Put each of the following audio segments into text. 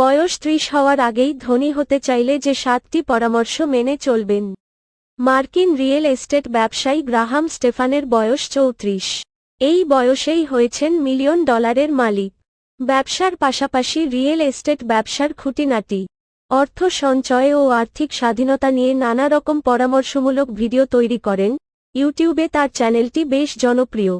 বয়স ত্রিশ হওয়ার আগেই ধনী হতে চাইলে যে সাতটি পরামর্শ মেনে চলবেন। মার্কিন রিয়েল এস্টেট ব্যবসায়ী গ্রাহাম স্টেফানের বয়স চৌত্রিশ। এই বয়সেই হয়েছেন মিলিয়ন ডলারের মালিক। ব্যবসার পাশাপাশি রিয়েল এস্টেট ব্যবসার খুঁটিনাটি, অর্থ সঞ্চয় ও আর্থিক স্বাধীনতা নিয়ে নানা রকম পরামর্শমূলক ভিডিও তৈরি করেন। ইউটিউবে তার চ্যানেলটি বেশ জনপ্রিয়।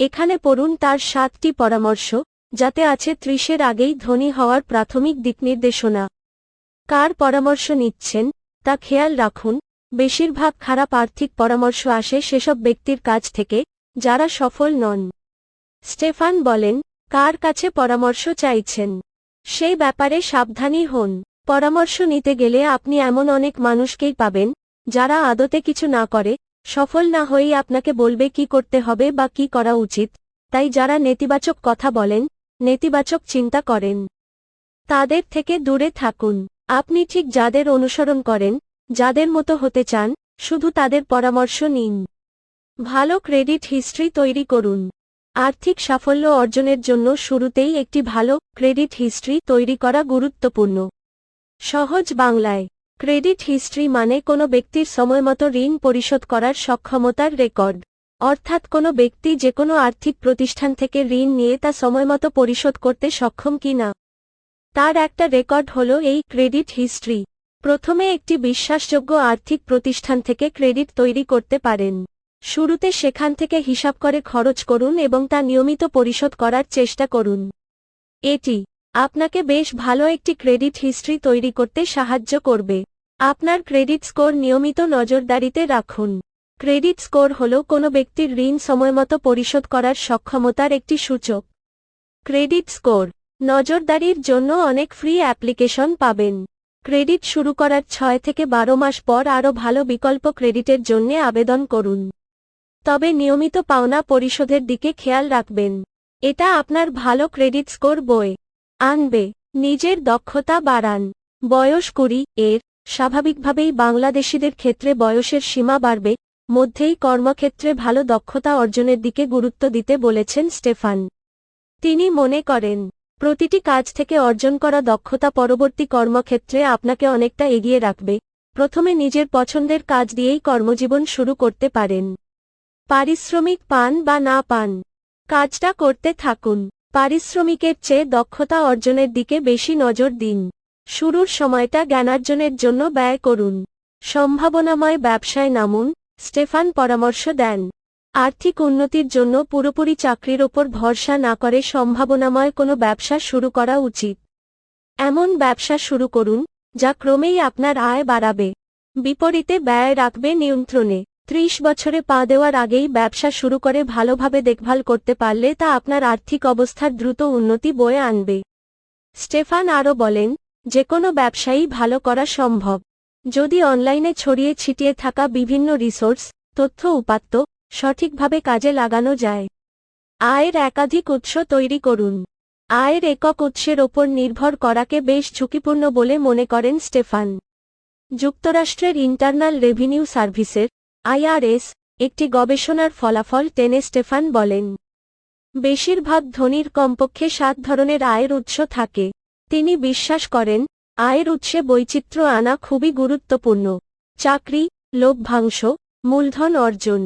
এখানে পড়ুন তার সাতটি পরামর্শ। যাতে আছে ত্রিশের আগেই ধনী হওয়ার প্রাথমিক দিকনির্দেশনা। কার পরামর্শ নিচ্ছেন? তা খেয়াল রাখুন, বেশিরভাগ খারাপ আর্থিক পরামর্শ আসে সেসব ব্যক্তির কাছ থেকে, যারা সফল নন। স্টেফান বলেন, কার কাছে পরামর্শ চাইছেন? সেই ব্যাপারে সাবধানী হন। পরামর্শ নিতে গেলে আপনি এমন অনেক মানুষকেই পাবেন, যারা আদতে কিছু না করে, সফল না হয়েই আপনাকে বলবে কি করতে হবে বা কি করা উচিত, তাই যারা নেতিবাচক কথা বলেন নেতিবাচক চিন্তা করেন। তাদের থেকে দূরে থাকুন। আপনি ঠিক যাদের অনুসরণ করেন, যাদের মতো হতে চান, শুধু তাদের পরামর্শ নিন। ভালো ক্রেডিট হিস্ট্রি তৈরি করুন। আর্থিক সাফল্য অর্জনের জন্য শুরুতেই একটি ভালো ক্রেডিট হিস্ট্রি তৈরি করা গুরুত্বপূর্ণ। সহজ বাংলায়, ক্রেডিট হিস্ট্রি মানে কোনো ব্যক্তির সময়মতো ঋণ পরিশোধ করার সক্ষমতার রেকর্ড। অর্থাৎ কোনো ব্যক্তি যে কোনো আর্থিক প্রতিষ্ঠান থেকে ঋণ নিয়ে তা সময়মতো পরিশোধ করতে সক্ষম কিনা তার একটা রেকর্ড হল এই ক্রেডিট হিস্ট্রি। প্রথমে একটি বিশ্বাসযোগ্য আর্থিক প্রতিষ্ঠান থেকে ক্রেডিট তৈরি করতে পারেন। শুরুতে সেখান থেকে হিসাব করে খরচ করুন এবং তা নিয়মিত পরিশোধ করার চেষ্টা করুন। এটি আপনাকে বেশ ভালো একটি ক্রেডিট হিস্ট্রি তৈরি করতে সাহায্য করবে। আপনার ক্রেডিট স্কোর নিয়মিত নজরদারিতে রাখুন। ক্রেডিট স্কোর হল কোনো ব্যক্তির ঋণ সময়মতো পরিশোধ করার সক্ষমতার একটি সূচক। Credit score. নজরদারির জন্য অনেক ফ্রি অ্যাপ্লিকেশন পাবেন। ক্রেডিট শুরু করার ছয় থেকে বারো মাস পর আরও ভালো বিকল্প ক্রেডিটের জন্য আবেদন করুন। তবে নিয়মিত পাওনা পরিশোধের দিকে খেয়াল রাখবেন। এটা আপনার ভালো ক্রেডিট স্কোর বই। আনবে। নিজের দক্ষতা বাড়ান। বয়স কুড়ি এর। স্বাভাবিকভাবেই বাংলাদেশিদের ক্ষেত্রে বয়সের সীমা বাড়বে। মধ্যেই কর্মক্ষেত্রে ভালো দক্ষতা অর্জনের দিকে গুরুত্ব দিতে বলেছেন স্টেফান। তিনি মনে করেন, প্রতিটি কাজ থেকে অর্জন করা দক্ষতা পরবর্তী কর্মক্ষেত্রে আপনাকে অনেকটা এগিয়ে রাখবে। প্রথমে নিজের পছন্দের কাজ দিয়েই কর্মজীবন শুরু করতে পারেন। পারিশ্রমিক পান বা না পান। কাজটা করতে থাকুন। পারিশ্রমিকের চেয়ে দক্ষতা অর্জনের দিকে বেশি নজর দিন। শুরুর সময়টা জ্ঞানার্জনের জন্য ব্যয় করুন। সম্ভাবনাময় ব্যবসায় নামুন। স্টেফান পরামর্শ দেন। আর্থিক উন্নতির জন্য পুরোপুরি চাকরির ওপর ভরসা না করে সম্ভাবনাময় কোনো ব্যবসা শুরু করা উচিত। এমন ব্যবসা শুরু করুন, যা ক্রমেই আপনার আয় বাড়াবে। বিপরীতে ব্যয় রাখবে নিয়ন্ত্রণে। ত্রিশ বছরে পা দেওয়ার আগেই ব্যবসা শুরু করে ভালোভাবে দেখভাল করতে পারলে তা আপনার আর্থিক অবস্থার দ্রুত উন্নতি বয়ে আনবে। স্টেফান আরও বলেন, যে কোনো ব্যবসায়ী ভালো করা সম্ভব। যদি অনলাইনে ছড়িয়ে ছিটিয়ে থাকা বিভিন্ন রিসোর্স, তথ্য উপাত্ত, সঠিকভাবে কাজে লাগানো যায়। আয়ের একাধিক উৎস তৈরি করুন। আয়ের একক উৎসের ওপর নির্ভর করাকে বেশ ঝুঁকিপূর্ণ বলে মনে করেন স্টেফান। যুক্তরাষ্ট্রের ইন্টারনাল রেভিনিউ সার্ভিসের, আইআরএস, একটি গবেষণার ফলাফল টেনে স্টেফান বলেন। বেশিরভাগ ধনীর কমপক্ষে সাত ধরনের আয়ের উৎস থাকে। তিনি বিশ্বাস করেন আয়ের উৎসে বৈচিত্র্য আনা খুবই গুরুত্বপূর্ণ। চাকরি লভ্যাংশ মূলধন অর্জন।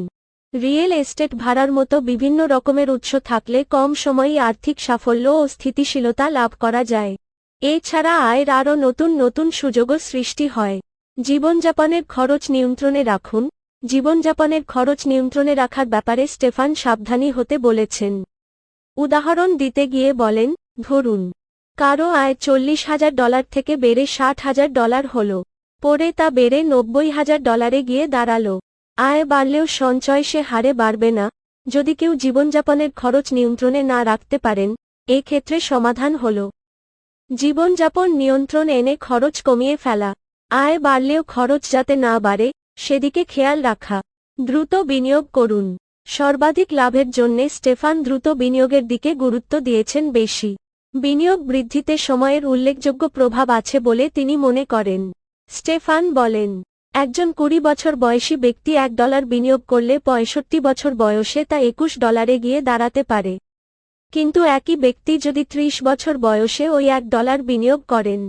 রিয়েল এস্টেট ভাড়ার মতো বিভিন্ন রকমের উৎস থাকলে কম সময়ই আর্থিক সাফল্য ও স্থিতিশীলতা লাভ করা যায়। এছাড়া আয়ের আরও নতুন নতুন সুযোগও সৃষ্টি হয়। জীবনযাপনের খরচ নিয়ন্ত্রণে রাখুন। জীবনযাপনের খরচ নিয়ন্ত্রণে রাখার ব্যাপারে স্টেফান সাবধানী হতে বলেছেন। উদাহরণ দিতে গিয়ে বলেন, ধরুন কারও আয় চল্লিশ হাজার ডলার থেকে বেড়ে ষাট হাজার ডলার হল। পরে তা বেড়ে নব্বই হাজার ডলারে গিয়ে দাঁড়াল। আয় বাড়লেও সঞ্চয় সে হারে বাড়বে না। যদি কেউ জীবনযাপনের খরচ নিয়ন্ত্রণে না রাখতে পারেন ক্ষেত্রে সমাধান হল। জীবনযাপন নিয়ন্ত্রণ এনে খরচ কমিয়ে ফেলা। আয় বাড়লেও খরচ যাতে না বাড়ে, সেদিকে খেয়াল রাখা। দ্রুত বিনিয়োগ করুন। সর্বাধিক লাভের জন্যে স্টেফান দ্রুত বিনিয়োগের দিকে গুরুত্ব দিয়েছেন বেশি। বিনিয়োগ বৃদ্ধিতে সময়ের উল্লেখযোগ্য প্রভাব আছে বলে তিনি মনে করেন। স্টেফান বলেন, একজন কুড়ি বছর বয়সী ব্যক্তি এক ডলার বিনিয়োগ করলে পঁয়ষট্টি বছর বয়সে তা একুশ ডলারে গিয়ে দাঁড়াতে পারে। কিন্তু একই ব্যক্তি যদি ত্রিশ বছর বয়সে ওই এক ডলার বিনিয়োগ করেন,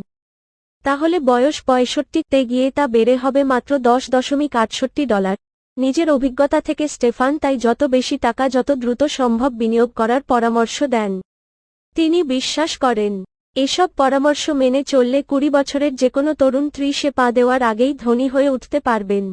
তাহলে বয়স পঁয়ষট্টিতে গিয়ে তা বেড়ে হবে মাত্র দশ দশমিক আটষট্টি ডলার। নিজের অভিজ্ঞতা থেকে স্টেফান তাই যত বেশি টাকা যত দ্রুত সম্ভব বিনিয়োগ করার পরামর্শ দেন। তিনি বিশ্বাস করেন, এসব পরামর্শ মেনে চললে কুড়ি বছরের যেকোনো তরুণ ত্রিশে পা দেওয়ার আগেই ধনী হয়ে উঠতে পারবেন।